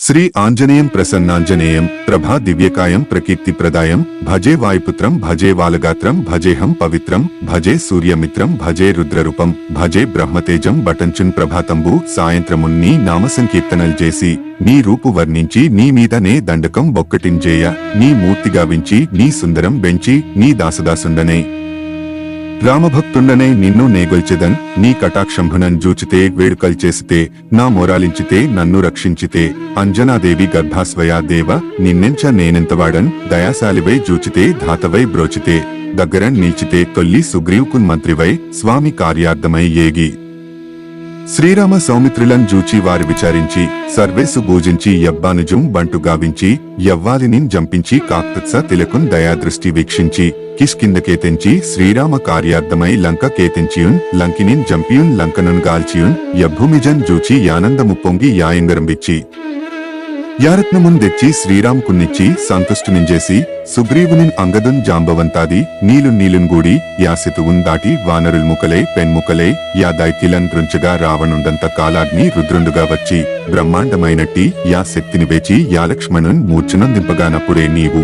శ్రీ ఆంజనేయం ప్రసన్నాంజనేయం ప్రభా దివ్యకాయం ప్రకీర్తిప్రదాయం భజే వాయుపుత్రం భజే వాలగాత్రం భజేహం పవిత్రం భజే సూర్యమిత్రం భజే రుద్రరూపం భజే బ్రహ్మతేజం బటంచున్ ప్రభాతంబు సాయంత్రమున్ నీ నామ సంకీర్తనలు చేసి నీ రూపు వర్ణించి నీ మీదనే దండకం బొక్కటింజేయ నీ మూర్తిగావించి నీ సుందరం బెంచి నీ దాసదాసుండనే. రామభక్తుండనే నిన్ను నేగొల్చెదన్ నీ కటాక్షంభునన్ జూచితే వేడుకల్ చేసితే నా మొరాలించితే నన్ను రక్షించితే అంజనాదేవి గర్భాస్వయా దేవ నిన్నెంచ నేనెంతవాడన్ దయాశాలివై జూచితే ధాతవై బ్రోచితే దగ్గరన్ నిల్చితే తొల్లి సుగ్రీవుకున్ మంత్రివై స్వామి కార్యార్థమై ఏగి. శ్రీరామ సౌమిత్రులం జూచి వారి విచారించి సర్వేసు భోజించి యబ్బానుజం బంటు గావించి యవ్వాలిని జంపించి కాక్తత్స తిలకున్ దయాదృష్టి వీక్షించి కిష్కిందకే తెంచి శ్రీరామ కార్యార్థమై లంక కేతెంచియున్ లంకినిన్ జంపియున్ లంకనున్ గాల్చియున్ యభూమిజన్ జూచి యానందము పొంగి యాయంగరంబిచ్చి యారత్నమున్ తెచ్చి శ్రీరామ్ కున్నిచ్చి సంతుష్టునింజేసి సుగ్రీవునిన్ అంగదున్ జాంబవంతాది నీలు నీలున్ గూడి యాసితువున్ దాటి వానరుల్ పెన్ముకలే పెన్ముకలై యా దైత్యులన్ రుంచగా రావణుండంత కాలాగ్ని రుద్రుండుగా వచ్చి బ్రహ్మాండమైనట్టి యా శక్తిని వేచి యా లక్ష్మణున్ మూర్ఛనందింపగానప్పుడే నీవు.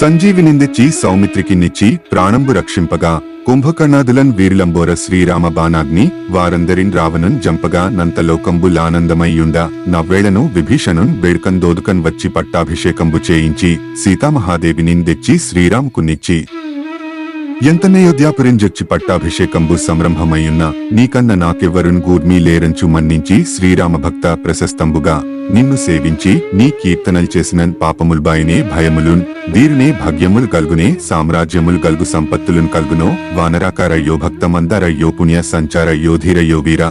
సంజీవినిందెచ్చి సౌమిత్రికిన్నిచ్చి ప్రాణంబు రక్షింపగా కుంభకర్ణాదులన్ వీరిలంబోర శ్రీరామ బాణాగ్ని వారందరిన్ రావణున్ జంపగా నంతలోకంబులానందమయ్యుండ నవ్వేళను విభీషణున్ వేడుకన్ వచ్చి పట్టాభిషేకంబు చేయించి సీతామహాదేవినిన్ తెచ్చి శ్రీరామ్కున్నిచ్చి ఎంతనయోధ్యాపురింజొచ్చి పట్టాభిషేకంబు సంరంభమయ్యున్న నీకన్న నాకెవ్వరున్ గూర్మీ లేరంచు మన్నించి శ్రీరామ భక్త ప్రశస్తంబుగా నిన్ను సేవించి నీ కీర్తనలు చేసిన పాపముల్బాయినే భయములున్ దీరునే భాగ్యములు కల్గునే సామ్రాజ్యములు కల్గు సంపత్తులున్ కల్గునో వానరాకారయ్యో భక్తమందారయ్యో పుణ్య సంచారయ్యో ధీరయ్యో వీర.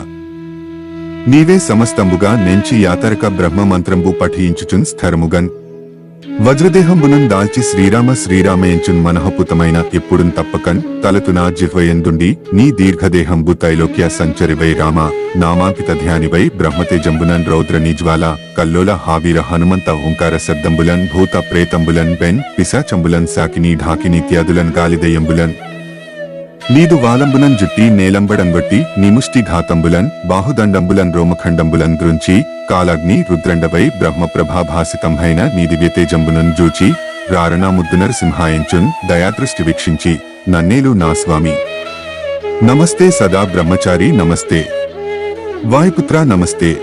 నీవే సమస్తంబుగా నెంచి యాతరక బ్రహ్మ మంత్రంబు పఠించుచున్ స్థరముగన్ వజ్రదేహంబునం దాల్చి శ్రీరామ శ్రీరామయంచున్ మనఃపుతమైన ఎప్పుడున్ తప్పకన్ తలతునా జిహ్వయందుండి నీ దీర్ఘదేహంబు తైలోక్య సంచరివై రామ నామాంకిత ధ్యానివై బ్రహ్మతేజంబునన్ రౌద్ర నిజ్వాల కల్లోల హావీర హనుమంత ఓంకార శబ్దంబులన్ భూత ప్రేతంబులన్ బెన్ పిశాచంబులన్ సాకిని ఢాకినిత్యాదులన్ గాలిదయంబులన్ నీదు వాలంబులన్ జుట్టి నేలంబడంబట్టి నిముష్టి ఘాతంబులన్ బాహుదండంబులన్ రోమఖండంబులన్ గృంచి కాలాగ్ని రుద్రండవై బ్రహ్మప్రభాభాసితంహైన నీదివ్యతేజంబునన్ జూచి రారణాముద్దునర్ సింహాయించున్ దయాదృష్టి వీక్షించి నన్నేలు నా స్వామి. నమస్తే సదా బ్రహ్మచారి నమస్తే. వాయుపుత్ర నమస్తే.